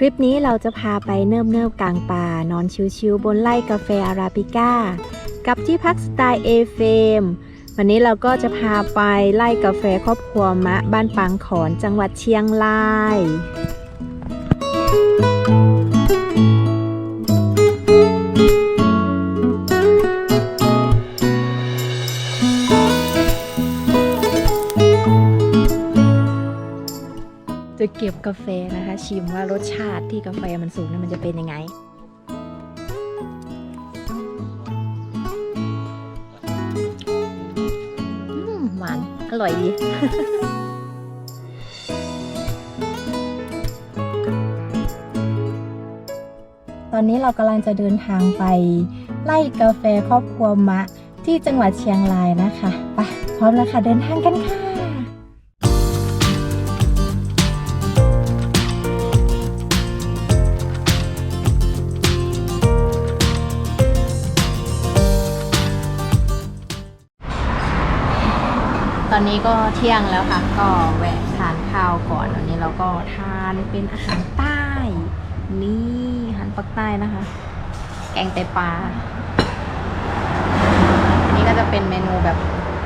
ทริปนี้เราจะพาไปเนิบเนิบๆกลางป่านอนชิวๆบนไร่กาแฟอาราบิก้า กับที่พักสไตล์เอเฟมวันนี้เราก็จะพาไปไล่กาแฟครอบครัวมะ บ้านปางขอนจังหวัดเชียงราย จะเก็บกาแฟนะคะ ชิมว่ารสชาติที่กาแฟมันสูงนั้นมันจะเป็นยังไงหวาน อร่อยดีตอนนี้เรากำลังจะเดินทางไป ไล่กาแฟครอบครัวมะ ที่จังหวัดเชียงรายนะคะ ไปพร้อมแล้วค่ะ เดินทางกันค่ะ นนี้ก็เที่ยงแล้วค่ะ ก็แวะทานข้าวก่อนวันนี้เราก็ทานเป็นอาหารใต้ นี่อาหารปักใต้นะคะ แกงไตปลาอันนี้ก็จะเป็นเมนูแบบ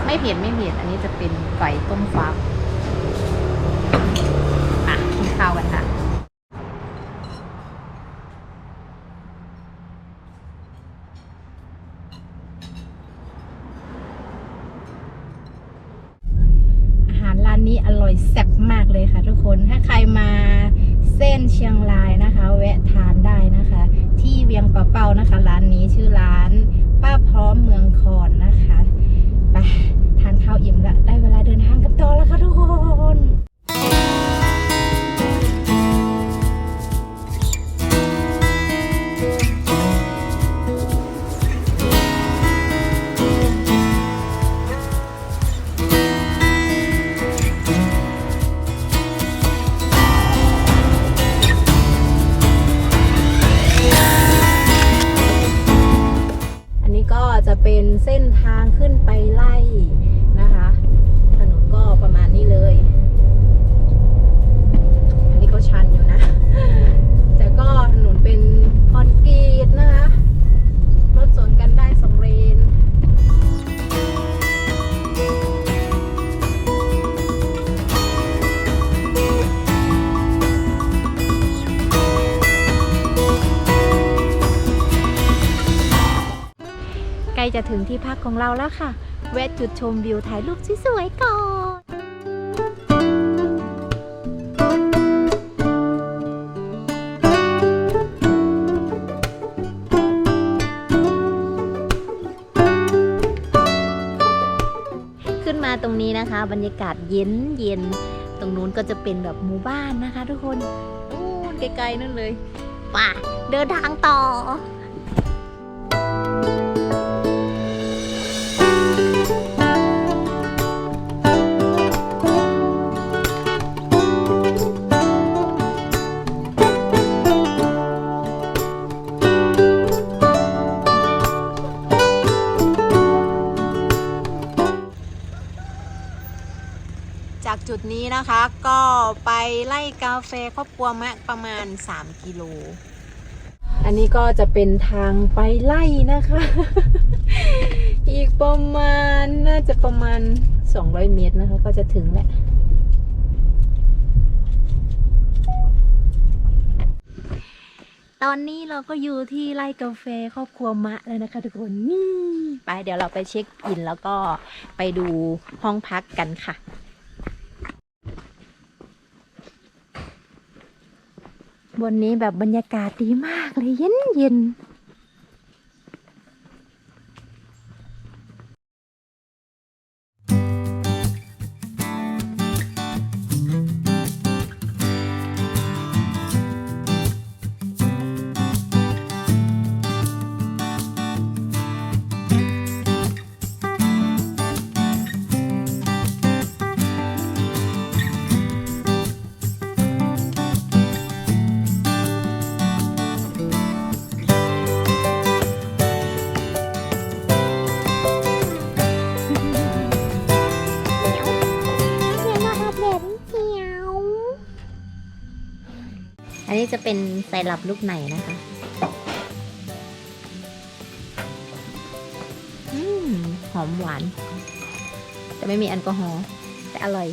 ไม่เผ็ดไม่เผ็ดอันนี้จะเป็นไก่ต้มฟัก อะกินข้าวกันค่ะ อาหารร้านนี้ อร่อยแซ่บมากเลยค่ะทุกคน ถ้าใครมาเส้นเชียงรายนะคะ แวะทานได้นะคะ ที่เวียงป่าเป้านะคะ ร้านนี้ชื่อร้านป้าพร้อมเมืองคอนนะคะไปทานข้าวอิ่มละได้เวลาเดินทางกันต่อแล้วค่ะทุกคน ล้จะถึงที่พักของเราแล้วค่ะ แวะจุดชมวิวถ่ายรูปสวยๆก่อนขึ้นมาตรงนี้นะคะ บรรยากาศเย็นเย็นๆตรงนู้นก็จะเป็นแบบหมู่บ้านนะคะ ทุกคนนู่นไกลๆนั่นเลยป่ะเดินทางต่อ นี้นะคะก็ไปไล่กาแฟครอบครัวมะประมาณ 3 กิโล อันนี้ก็จะเป็นทางไปไล่นะคะ อีกประมาณน่าจะประมาณ 200 เมตรนะคะ ก็จะถึงแหละตอนนี้เราก็อยู่ที่ไร่กาแฟครอบครัวมะแล้วนะคะทุกคนนี่ไปเดี๋ยวเราไปเช็คอินแล้วก็ไปดูห้องพักกันค่ะ บนนี้แบบบรรยากาศดีมากเลยเย็นเย็น อันนี้จะเป็นไซรัปลูกไหนนะคะอืมหอมหวาน แต่ไม่มีแอลกอฮอล์แต่อร่อย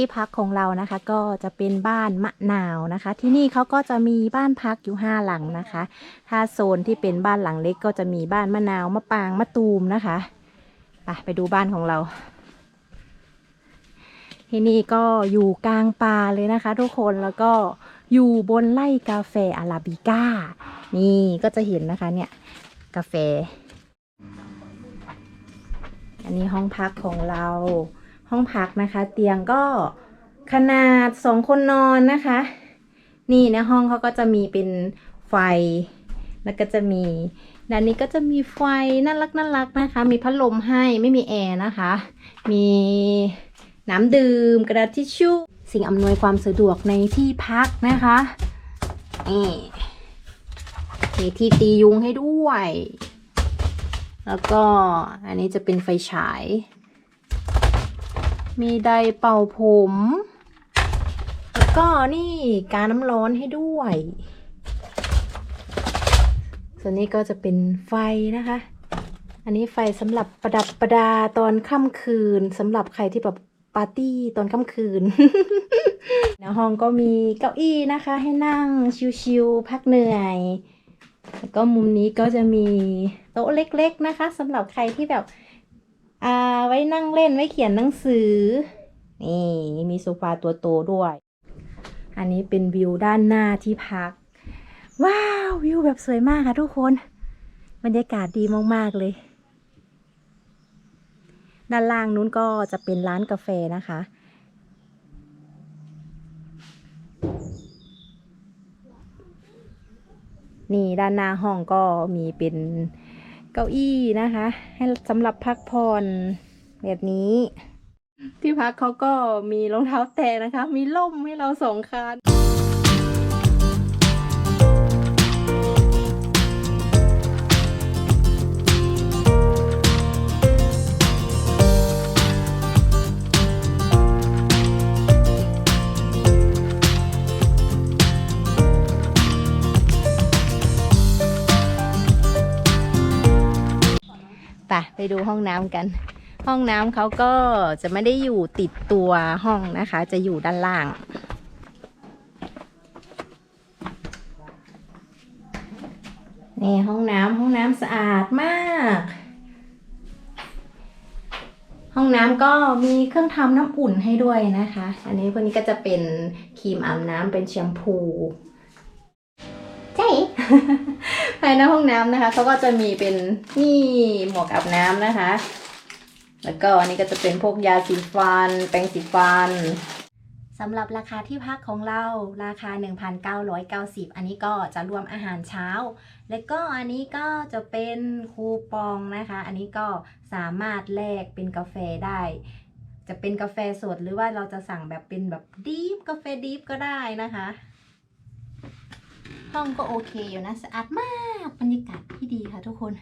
ที่พักของเรานะคะ ก็จะเป็นบ้านมะนาวนะคะ ที่นี่เขาก็จะมีบ้านพักอยู่ห้าหลังนะคะ ถ้าโซนที่เป็นบ้านหลังเล็กก็จะมีบ้านมะนาวมะปางมะตูมนะคะไปไปดูบ้านของเรา ที่นี่ก็อยู่กลางป่าเลยนะคะ ทุกคนแล้วก็อยู่บนไร่กาแฟอาราบิก้า นี่ก็จะเห็นนะคะเนี่ยกาแฟ อันนี้ห้องพักของเรา ห้องพักนะคะ เตียงก็ขนาดสองคนนอนนะคะ นี่ในห้องเขาก็จะมีเป็นไฟ แล้วก็จะมีด้านนี้ก็จะมีไฟน่ารักน่ารักนะคะ มีพัดลมให้ไม่มีแอร์นะคะ มีน้ำดื่มกระดาษทิชชู่สิ่งอำนวยความสะดวกในที่พักนะคะนี่มีที่ตียุงให้ด้วย แล้วก็อันนี้จะเป็นไฟฉาย มีไดเป่าผม แล้วก็นี่การน้ำร้อนให้ด้วย ส่วนนี้ก็จะเป็นไฟนะคะ อันนี้ไฟสำหรับประดับประดาตอนค่ำคืนสำหรับใครที่แบบปาร์ตี้ตอนค่ำคืนในห้องก็มีเก้าอี้นะคะ ให้นั่งชิวๆพักเหนื่อย แล้วก็มุมนี้ก็จะมีโต๊ะเล็ก ๆนะคะสำหรับใครที่แบบ อ่า ไว้นั่งเล่นไว้เขียนหนังสือ นี่มีโซฟาตัวโตด้วย อันนี้เป็นวิวด้านหน้าที่พัก ว้าว วิวแบบสวยมากค่ะทุกคนบรรยากาศดีมาก ๆ เลย ด้านล่างนู้นก็จะเป็นร้านกาแฟนะคะ นี่ด้านหน้าห้องก็มีเป็น เก้าอี้นะคะ ให้สำหรับพักผ่อนแบบนี้ ที่พักเขาก็มีรองเท้าแตะนะคะ มีล่มให้เราสองคัน ไปไปดูห้องน้ำกัน ห้องน้ำเขาก็จะไม่ได้อยู่ติดตัวห้องนะคะ จะอยู่ด้านล่าง นี่ห้องน้ำห้องน้ำสะอาดมาก ห้องน้ำก็มีเครื่องทำน้ำอุ่นให้ด้วยนะคะ อันนี้พวกนี้ก็จะเป็นครีมอาบน้ำเป็นแชมพู ใช่ ภายในห้องน้ำนะคะเขาก็จะมีเป็นนี่หมวกอาบน้ำนะคะ แล้วก็อันนี้ก็จะเป็นพวกยาสีฟัน แปรงสีฟัน สำหรับราคาที่พักของเราราคา 1,990 อันนี้ก็จะรวมอาหารเช้า แล้วก็อันนี้ก็จะเป็นคูปองนะคะ อันนี้ก็สามารถแลกเป็นกาแฟได้ จะเป็นกาแฟสดหรือว่าเราจะสั่งแบบเป็นแบบดีฟกาแฟดีฟก็ได้นะคะ ห้องก็โอเคอยู่นะ สะอาดมาก บรรยากาศที่ดีค่ะทุกคน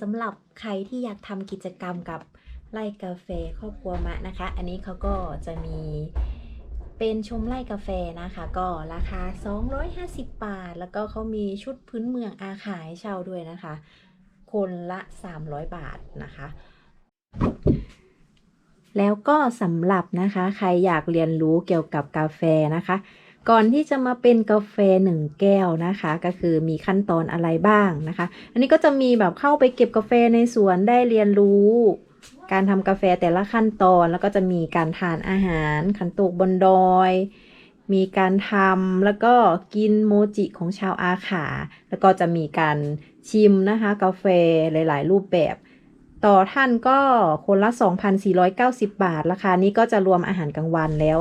สำหรับใครที่อยากทำกิจกรรมกับไร่กาแฟครอบครัวมะนะคะ อันนี้เขาก็จะมีเป็นชมไร่กาแฟนะคะ ก็ราคา 250 บาท แล้วก็เขามีชุดพื้นเมืองอาขายเช่าด้วยนะคะ คนละ 300 บาทนะคะ แล้วก็สำหรับนะคะ ใครอยากเรียนรู้เกี่ยวกับกาแฟนะคะ ก่อนที่จะมาเป็นกาแฟหนึ่งแก้วนะคะ ก็คือมีขั้นตอนอะไรบ้างนะคะ อันนี้ก็จะมีแบบเข้าไปเก็บกาแฟในสวนได้เรียนรู้ การทำกาแฟแต่ละขั้นตอนแล้วก็จะมีการทานอาหารขันโตกบนดอยมีการทำแล้วก็กินโมจิของชาวอาขา แล้วก็จะมีการชิมนะคะ กาแฟหลาย ๆ รูปแบบ ต่อท่านก็คนละ 2,490 บาท ราคานี้ก็จะรวมอาหารกลางวันแล้ว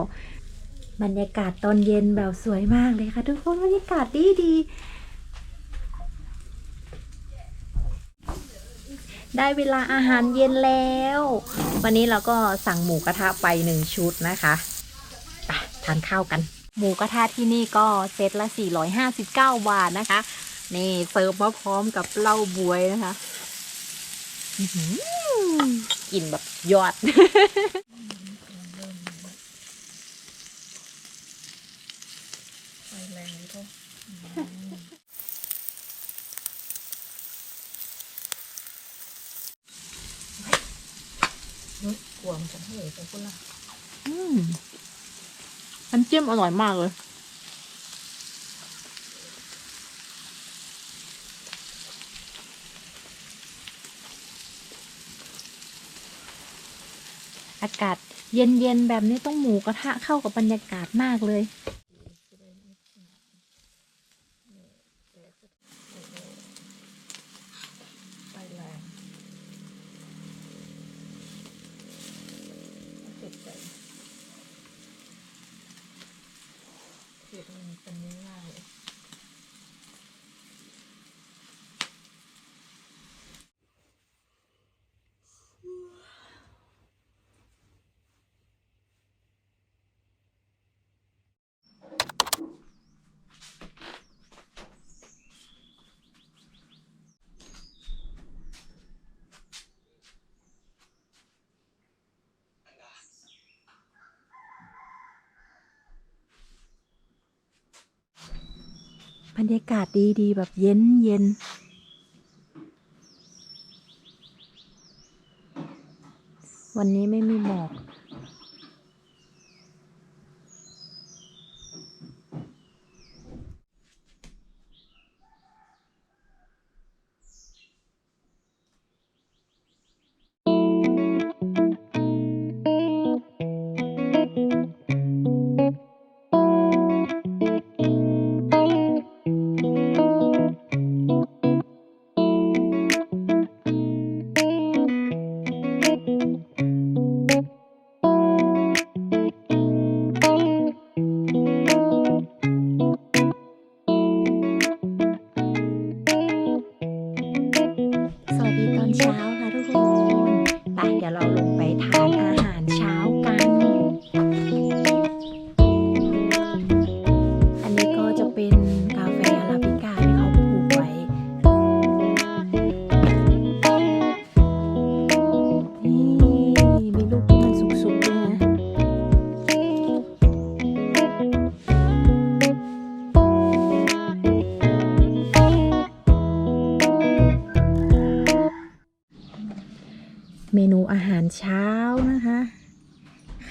บรรยากาศตอนเย็นแบบสวยมากเลยค่ะ ทุกคนบรรยากาศดีดี ได้เวลาอาหารเย็นแล้ว วันนี้เราก็สั่งหมูกระทะไปหนึ่งชุดนะคะไปทานข้าวกัน หมูกระทะที่นี่ก็เซตละ 459 บาทนะคะ นี่เสิร์ฟมาพร้อมกับเหล้าบวยนะคะกลินแบบยอด แรงก็เฮ้ยกลัวมันจะเหยไปพุ่นละอืมน้ำจิ้มอร่อยมากเลยอากาศเย็นๆแบบนี้ต้องหมูกระทะเข้ากับบรรยากาศมากเลย ไฟแรงติดใจเผ็ดมันเป็นเนื้อง่ายเลย บรรยากาศดีๆ แบบเย็นเย็นๆวันนี้ไม่มีหมอก ดี๋ยวเรา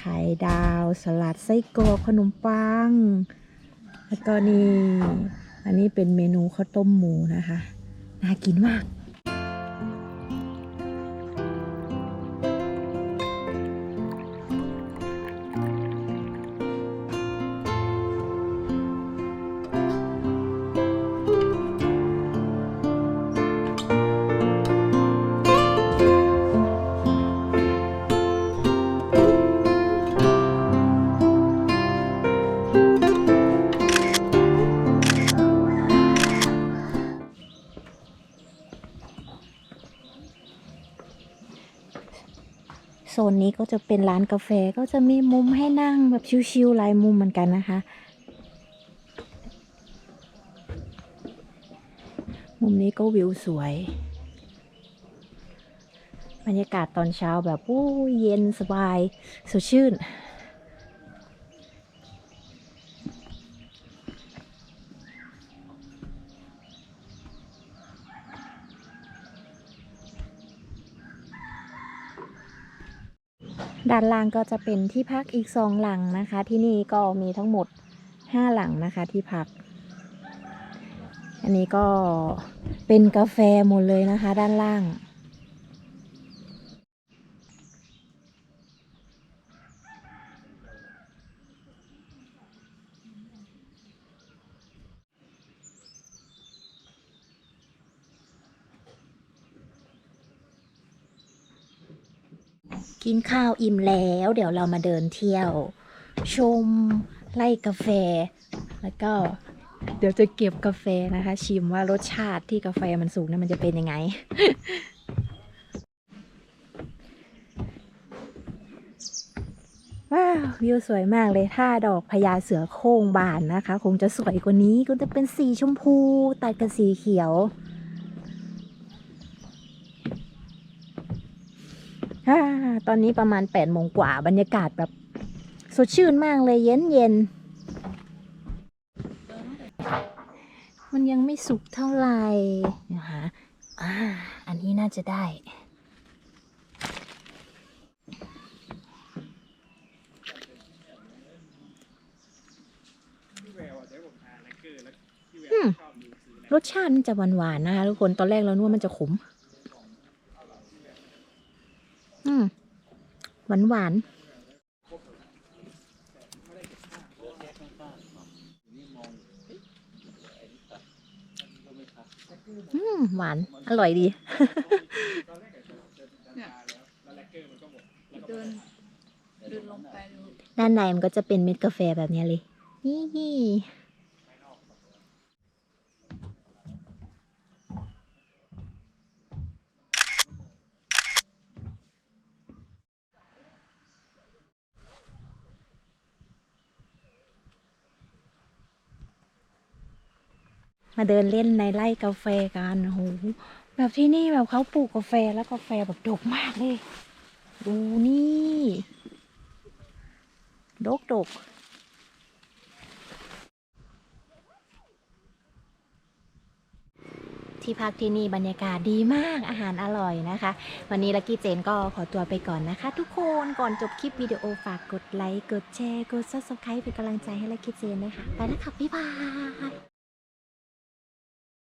ข่ดาว สลัดไส้กรอกขนมปัง แล้วก็นี่ อันนี้เป็นเมนูข้าวต้มหมูนะคะ น่ากินมาก นนี้ก็จะเป็นร้านกาแฟก็จะมีมุมให้นั่งแบบชิวๆหลายมุมเหมือนกันนะคะ มุมนี้ก็วิวสวย บรรยากาศตอนเช้าแบบอู้เย็นสบายสดชื่น ด้านล่างก็จะเป็นที่พักอีกสองหลังนะคะ ที่นี่ก็มีทั้งหมดห้าหลังนะคะที่พัก อันนี้ก็เป็นกาแฟหมดเลยนะคะ ด้านล่าง กินข้าวอิ่มแล้ว เดี๋ยวเรามาเดินเที่ยว ชมไล่กาแฟ แล้วก็เดี๋ยวจะเก็บกาแฟนะคะ ชิมว่ารสชาติที่กาแฟมันสูงนั้นมันจะเป็นยังไง ว้าว วิวสวยมากเลยถ้าดอกพญาเสือโคร่งบานนะคะ คงจะสวยกว่านี้ก็จะเป็นสีชมพู ตัดกับสีเขียว อ่า ตอนนี้ประมาณ8โมงกว่าบรรยากาศแบบสดชื่นมากเลยเย็นเย็นๆมันยังไม่สุกเท่าไหร่นะคะอ่าอันนี้น่าจะได้อืมรสชาติมันจะหวานๆนะคะทุกคน ตอนแรกเรานึกว่ามันจะขม อืมหวานหวานๆอืมหวาน อร่อยดีเดินเดินลงไปดูด้านในมันก็จะเป็นเม็ดกาแฟแบบนี้เลย นี่ มาเดินเล่นในไร่กาแฟกันโหแบบที่นี่แบบเขาปลูกกาแฟแล้วกาแฟแบบดกมากเลย ดูนี่ดกดกที่พักที่นี่บรรยากาศดีมากอาหารอร่อยนะคะ วันนี้ลักกี้เจนก็ขอตัวไปก่อนนะคะ ทุกคนก่อนจบคลิปวิดีโอฝากกดไลค์ กดแชร์ กด subscribe เป็นกำลังใจให้ลักกี้เจนด้วยค่ะไปแล้วค่ะ บ๊ายบาย